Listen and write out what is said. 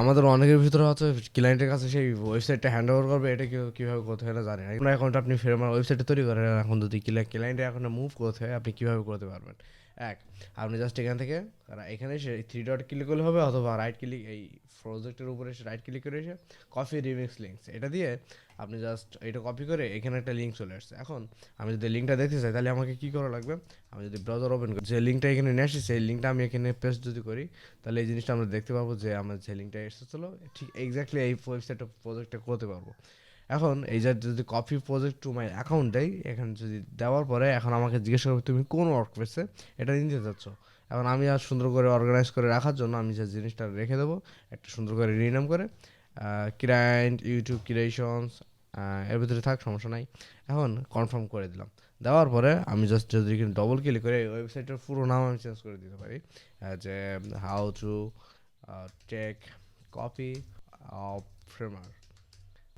আমাদের অনেকের ভিতরে হয়তো ক্লায়েন্টের কাছে সেই ওয়েবসাইটটা হ্যান্ড ওভার করবে, এটা কেউ কীভাবে করতে হয় না জানি না। এখন অ্যাকাউন্ট আপনি ফের আমার ওয়েবসাইটে তৈরি করেন, এখন যদি ক্লায়েন্টের এখন মুভ করতে হয়, আপনি কীভাবে করতে পারবেন? এক, আপনি জাস্ট এখান থেকে এখানে এসে থ্রি ডট ক্লিক করলে হবে, অথবা রাইট ক্লিক এই প্রজেক্টের উপরে এসে রাইট ক্লিক করে এসে কফি রিমিক্স লিঙ্কস এটা দিয়ে আপনি জাস্ট এটা কপি করে এখানে একটা লিঙ্ক চলে আসছে। এখন আমি যদি লিঙ্কটা দেখতে চাই, তাহলে আমাকে কী করা লাগবে? আমি যদি ব্রাউজার ওপেন করি, যে লিঙ্কটা এখানে নিয়ে আসছি, সেই লিঙ্কটা আমি এখানে পেস্ট যদি করি, তাহলে এই জিনিসটা আমরা দেখতে পাবো যে আমার যে লিঙ্কটা এসেছিল, ঠিক এক্স্যাক্টলি এই ওয়েবসাইটটা প্রজেক্টটা করতে পারব। এখন এই যে যদি copy project to my account দেয় এখানে যদি দেওয়ার পরে এখন আমাকে জিজ্ঞেস করবে, তুমি কোন ওয়ার্ক পেসে এটা নিতে চাচ্ছ। এখন আমি আর সুন্দর করে অর্গানাইজ করে রাখার জন্য আমি যে জিনিসটা রেখে দেবো, একটা সুন্দর করে রিনাম করে ক্লায়েন্ট ইউটিউব ক্রিয়েশনস এর ভিতরে থাক, সমস্যা নাই। এখন কনফার্ম করে দিলাম। দেওয়ার পরে আমি জাস্ট যদি ডবল ক্লিক করে ওয়েবসাইটের পুরো নাম আমি চেঞ্জ করে দিতে পারি। যে how to take copy of framer